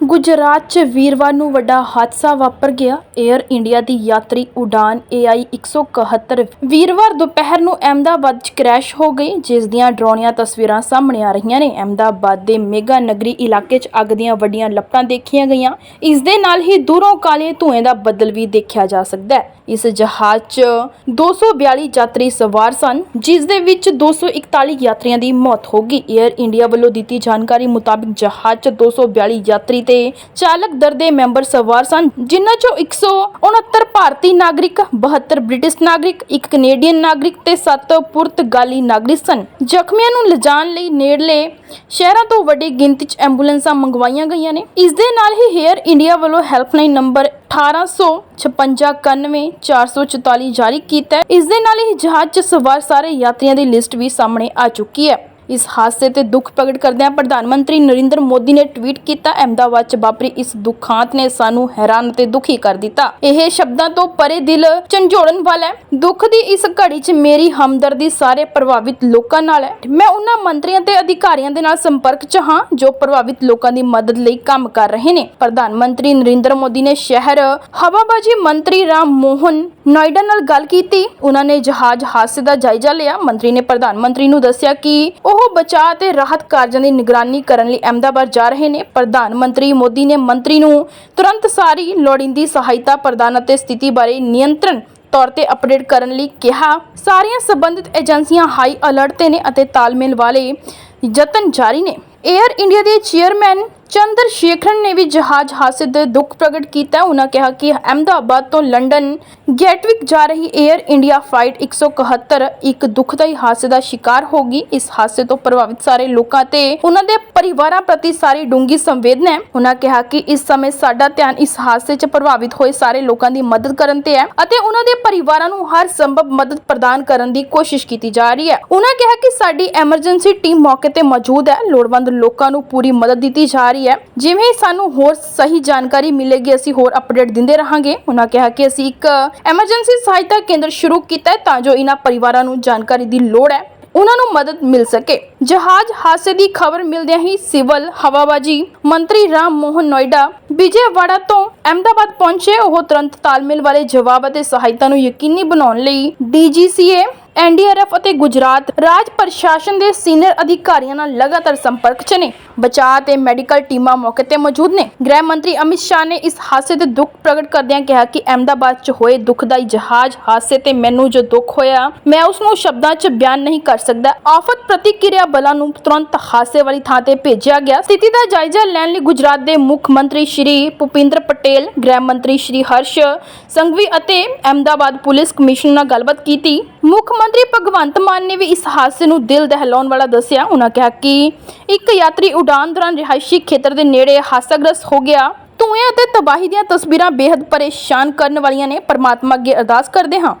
ਗੁਜਰਾਤ 'ਚ ਵੀਰਵਾਰ ਨੂੰ ਵੱਡਾ ਹਾਦਸਾ ਵਾਪਰ ਗਿਆ। 에ਅਰ ਇੰਡੀਆ ਦੀ ਯਾਤਰੀ ਉਡਾਨ AI 171 ਵੀਰਵਾਰ ਦੁਪਹਿਰ ਨੂੰ ਅਹਿਮਦਾਬਾਦ 'ਚ ਕ੍ਰੈਸ਼ ਹੋ ਗਈ, ਜਿਸ ਦੀਆਂ ਡਰਾਉਣੀਆਂ ਤਸਵੀਰਾਂ ਸਾਹਮਣੇ ਆ ਰਹੀਆਂ ਨੇ। ਅਹਿਮਦਾਬਾਦ ਦੇ ਮੇਗਾ ਨਗਰੀ ਇਲਾਕੇ 'ਚ ਅੱਗ ਦੀਆਂ ਵੱਡੀਆਂ ਲਪਟਾਂ ਦੇਖੀਆਂ ਗਈਆਂ। ਇਸ ਦੇ ਨਾਲ ਹੀ ਦੂਰੋਂ ਕਾਲੇ ਧੂਏ ਦਾ ਬੱਦਲ ਵੀ ਦੇਖਿਆ ਜਾ ਸਕਦਾ ਹੈ। ਇਸ ਜਹਾਜ਼ 'ਚ 242 ਯਾਤਰੀ ਸਵਾਰ ਸਨ, ਜਿਸ ਦੇ ਵਿੱਚ 241 ਯਾਤਰੀਆਂ ਦੀ ਮੌਤ ਹੋ ਗਈ। 에ਅਰ ਇੰਡੀਆ ਵੱਲੋਂ ਦਿੱਤੀ ਜਾਣਕਾਰੀ ਮੁਤਾਬਿਕ ਜਹਾਜ਼ 'ਚ 242 ਯਾਤਰੀ ਤੇ ਚਾਲਕ ਦਰ ਦੇ ਮੈਂਬਰ ਸਵਾਰ ਸਨ, ਜਿਨ੍ਹਾਂ 'ਚੋਂ 169 ਭਾਰਤੀ ਨਾਗਰਿਕ 72 ਬ੍ਰਿਟਿਸ਼ ਨਾਗਰਿਕ, ਇੱਕ ਕੈਨੇਡੀਅਨ ਨਾਗਰਿਕ ਤੇ 7 ਪੁਰਤਗਾਲੀ ਨਾਗਰਿਕ ਸਨ। ਜ਼ਖਮੀਆਂ ਨੂੰ ਲਿਜਾਣ ਲਈ ਨੇੜਲੇ ਸ਼ਹਿਰਾਂ ਤੋਂ ਵੱਡੀ ਗਿਣਤੀ 'ਚ ਐਂਬੂਲੈਂਸਾਂ ਮੰਗਵਾਈਆਂ ਗਈਆਂ ਨੇ। ਇਸ ਦੇ ਨਾਲ ਹੀ ਹੇਅਰ ਇੰਡੀਆ ਵੱਲੋਂ ਹੈਲਪਲਾਈਨ ਨੰਬਰ 185691 444 ਜਾਰੀ ਕੀਤਾ ਹੈ। ਇਸ ਦੇ ਨਾਲ ਹੀ ਜਹਾਜ਼ 'ਚ ਸਵਾਰ ਸਾਰੇ ਯਾਤਰੀਆਂ ਦੀ ਲਿਸਟ ਵੀ ਸਾਹਮਣੇ ਆ ਚੁੱਕੀ ਹੈ। ਇਸ ਹਾਦਸੇ ਤੇ ਦੁੱਖ ਪ੍ਰਗਟ ਕਰਦਿਆਂ ਪ੍ਰਧਾਨ ਮੰਤਰੀ ਨਰਿੰਦਰ ਮੋਦੀ ਨੇ ਟਵੀਟ ਕੀਤਾ, ਅਹਿਮਦਾਬਾਦ 'ਚ ਵਾਪਰੀ ਇਸ ਦੁਖਾਂਤ ਨੇ ਸਾਨੂੰ ਹੈਰਾਨ ਅਤੇ ਦੁਖੀ ਕਰ ਦਿੱਤਾ। ਇਹ ਸ਼ਬਦਾਂ ਤੋਂ ਪਰੇ ਦਿਲ ਝੰਜੋੜਨ ਵਾਲਾ ਹੈ। ਦੁੱਖ ਦੀ ਇਸ ਘੜੀ 'ਚ ਮੇਰੀ ਹਮਦਰਦੀ ਸਾਰੇ ਪ੍ਰਭਾਵਿਤ ਲੋਕਾਂ ਨਾਲ ਹੈ। ਮੈਂ ਉਹਨਾਂ ਮੰਤਰੀਆਂ ਤੇ ਅਧਿਕਾਰੀਆਂ ਦੇ ਨਾਲ ਸੰਪਰਕ 'ਚ ਹਾਂ, ਜੋ ਪ੍ਰਭਾਵਿਤ ਲੋਕਾਂ ਦੀ ਮਦਦ ਲਈ ਕੰਮ ਕਰ ਰਹੇ ਨੇ। ਪ੍ਰਧਾਨ ਮੰਤਰੀ ਨਰਿੰਦਰ ਮੋਦੀ ਨੇ ਸ਼ਹਿਰ ਹਵਾਬਾਜੀ ਮੰਤਰੀ ਰਾਮ ਮੋਹਨ ਨੋਇਡਾ ਨਾਲ ਗੱਲ ਕੀਤੀ। ਉਹਨਾਂ ਨੇ ਜਹਾਜ਼ ਹਾਦਸੇ ਦਾ ਜਾਇਜ਼ਾ ਲਿਆ। ਮੰਤਰੀ ਨੇ ਪ੍ਰਧਾਨ ਮੰਤਰੀ ਨੂੰ ਦੱਸਿਆ ਕਿ ਉਹ ਬਚਾਅ ਤੇ ਰਾਹਤ ਕਾਰਜਾਂ ਦੀ ਨਿਗਰਾਨੀ ਕਰਨ ਲਈ ਅਹਿਮਦਾਬਾਦ ਜਾ ਰਹੇ ਨੇ। ਪ੍ਰਧਾਨ ਮੰਤਰੀ ਮੋਦੀ ਨੇ ਮੰਤਰੀ ਨੂੰ ਤੁਰੰਤ ਸਾਰੀ ਲੋੜੀਂਦੀ ਸਹਾਇਤਾ ਪ੍ਰਦਾਨ ਅਤੇ ਸਥਿਤੀ ਬਾਰੇ ਨਿਯੰਤਰਣ ਤੌਰ ਤੇ ਅਪਡੇਟ ਕਰਨ ਲਈ ਕਿਹਾ। ਸਾਰੀਆਂ ਸੰਬੰਧਿਤ ਏਜੰਸੀਆਂ ਹਾਈ ਅਲਰਟ ਤੇ ਨੇ ਅਤੇ ਤਾਲਮੇਲ ਵਾਲੇ ਯਤਨ ਜਾਰੀ ਨੇ। 에ਅਰ ਇੰਡੀਆ ਦੇ ਚੇਅਰਮੈਨ ਚੰਦਰ ਸ਼ੇਖਰਨ ਨੇ ਵੀ ਜਹਾਜ਼ ਹਾਦਸੇ ਦੇ ਦੁੱਖ ਪ੍ਰਗਟ ਕੀਤਾ। ਉਹਨਾਂ ਕਿਹਾ ਕਿ ਅਹਿਮਦਾਬਾਦ ਤੋਂ ਲੰਡਨ ਗੈਟਵਿਕ ਜਾ ਰਹੀ 에ਅਰ ਇੰਡੀਆ ਫਲਾਈਟ 171 ਇੱਕ ਦੁਖਦਾਈ ਹਾਦਸੇ ਦਾ ਸ਼ਿਕਾਰ ਹੋ ਗਈ। ਇਸ ਹਾਦਸੇ ਤੋਂ ਪ੍ਰਭਾਵਿਤ ਸਾਰੇ ਲੋਕਾਂ ਤੇ ਉਹਨਾਂ ਦੇ ਪਰਿਵਾਰਾਂ ਪ੍ਰਤੀ ਸਾਰੀ ਡੂੰਗੀ ਸੰਵੇਦਨਾ ਹੈ। ਉਹਨਾਂ ਕਿਹਾ ਕਿ ਇਸ ਸਮੇਂ ਸਾਡਾ ਧਿਆਨ ਇਸ ਹਾਦਸੇ 'ਚ ਪ੍ਰਭਾਵਿਤ ਹੋਏ ਸਾਰੇ ਲੋਕਾਂ ਦੀ ਮਦਦ ਕਰਨ ਤੇ ਹੈ ਅਤੇ ਉਹਨਾਂ ਦੇ ਪਰਿਵਾਰਾਂ ਨੂੰ ਹਰ ਸੰਭਵ ਮਦਦ ਪ੍ਰਦਾਨ ਕਰਨ ਦੀ ਕੋਸ਼ਿਸ਼ ਕੀਤੀ ਜਾ ਰਹੀ ਹੈ। ਉਹਨਾਂ ਕਿਹਾ ਕਿ ਸਾਡੀ ਐਮਰਜੈਂਸੀ ਟੀਮ ਮੌਕੇ ਤੇ ਮੌਜੂਦ ਹੈ। ਲੋੜਵੰਦ ਲੋਕਾਂ ਨੂੰ ਪੂਰੀ ਮਦਦ ਦਿੱਤੀ ਜਾ ਰਹੀ ਹੈ। ਜਿਵੇਂ ਸਾਨੂੰ ਹੋਰ ਸਹੀ ਜਾਣਕਾਰੀ ਮਿਲੇਗੀ, ਅਸੀਂ ਹੋਰ ਅਪਡੇਟ ਦਿੰਦੇ ਰਹਾਂਗੇ। ਉਹਨਾਂ ਕਿਹਾ ਕਿ ਅਸੀਂ ਇੱਕ ਐਮਰਜੈਂਸੀ ਸਹਾਇਤਾ ਕੇਂਦਰ ਸ਼ੁਰੂ ਕੀਤਾ ਹੈ ਤਾਂ ਜੋ ਇਹਨਾਂ ਪਰਿਵਾਰਾਂ ਨੂੰ ਜਾਣਕਾਰੀ ਦੀ ਲੋੜ ਹੈ। ਉਹਨਾਂ ਨੂੰ ਮਦਦ ਮਿਲ ਸਕੇ। ਜਹਾਜ਼ ਹਾਦਸੇ ਦੀ ਖਬਰ ਮਿਲਦਿਆਂ ਹੀ ਸਿਵਲ ਹਵਾਬਾਜੀ ਮੰਤਰੀ ਰਾਮ ਮੋਹਨ ਨੋਇਡਾ ਵਿਜੇਵਾੜਾ ਤੋਂ ਅਹਿਮਦਾਬਾਦ ਪਹੁੰਚੇ। ਉਹ ਤੁਰੰਤ ਤਾਲਮੇਲ ਵਾਲੇ ਜਵਾਬ ਅਤੇ ਸਹਾਇਤਾ ਨੂੰ ਯਕੀਨੀ ਬਣਾਉਣ ਲਈ ਡੀਜੀਸੀਏ ਐਨਡੀਆਰਐਫ ਅਤੇ ਗੁਜਰਾਤ ਰਾਜ ਪ੍ਰਸ਼ਾਸਨ ਦੇ ਸੀਨੀਅਰ ਅਧਿਕਾਰੀਆਂ ਨਾਲ ਲਗਾਤਾਰ ਸੰਪਰਕ 'ਚ ਨੇ। ਬਚਾਅ ਤੇ ਮੈਡੀਕਲ ਟੀਮਾਂ ਮੌਕੇ ਤੇ ਮੌਜੂਦ ਨੇ। ਗ੍ਰਹਿ ਮੰਤਰੀ ਅਮਿਤ ਸ਼ਾਹ ਨੇ ਇਸ ਹਾਦਸੇ ਤੇ ਦੁੱਖ ਪ੍ਰਗਟ ਕਰਦਿਆਂ ਕਿਹਾ ਕਿ ਅਹਿਮਦਾਬਾਦ 'ਚ ਹੋਏ ਦੁਖਦਾਈ ਜਹਾਜ਼ ਹਾਦਸੇ ਤੇ ਮੈਨੂੰ ਜੋ ਦੁੱਖ ਹੋਇਆ, ਮੈਂ ਉਸ ਨੂੰ ਸ਼ਬਦਾਂ 'ਚ ਬਿਆਨ ਨਹੀਂ ਕਰ ਸਕਦਾ। ਆਫਤ ਪ੍ਰਤੀਕਿਰਿਆ ਬਲਾਂ ਨੂੰ ਤੁਰੰਤ ਹਾਦਸੇ ਵਾਲੀ ਥਾਂ ਤੇ ਭੇਜਿਆ ਗਿਆ। ਸਥਿਤੀ ਦਾ ਜਾਇਜ਼ਾ ਲੈਣ ਲਈ ਗੁਜਰਾਤ ਦੇ ਮੁੱਖ ਮੰਤਰੀ ਸ਼੍ਰੀ ਭੁਪਿੰਦਰ ਪਟੇਲ, ਗ੍ਰਹਿ ਮੰਤਰੀ ਸ਼੍ਰੀ ਹਰਸ਼ ਸੰਘਵੀ ਅਤੇ ਅਹਿਮਦਾਬਾਦ ਪੁਲਿਸ ਕਮਿਸ਼ਨਰ ਨਾਲ ਗੱਲਬਾਤ ਕੀਤੀ। ਮੁੱਖ ਮੰਤਰੀ ਭਗਵੰਤ ਮਾਨ ਨੇ ਵੀ ਇਸ ਹਾਦਸੇ ਨੂੰ ਦਿਲ ਦਹਿਲਾਉਣ ਵਾਲਾ ਦੱਸਿਆ। ਉਹਨਾਂ ਕਿਹਾ ਕਿ ਇੱਕ ਯਾਤਰੀ ਉਡਾਨ ਦੌਰਾਨ ਰਿਹਾਇਸ਼ੀ ਖੇਤਰ ਦੇ ਨੇੜੇ ਹਾਦਸਾਗ੍ਰਸਤ ਹੋ ਗਿਆ। ਧੂਏ ਅਤੇ ਤਬਾਹੀ ਦੀਆਂ ਤਸਵੀਰਾਂ ਬੇहद ਪਰੇਸ਼ਾਨ ਕਰਨ ਵਾਲੀਆਂ ਨੇ। ਪਰਮਾਤਮਾ ਅੱਗੇ ਅਰਦਾਸ ਕਰਦੇ ਹਾਂ।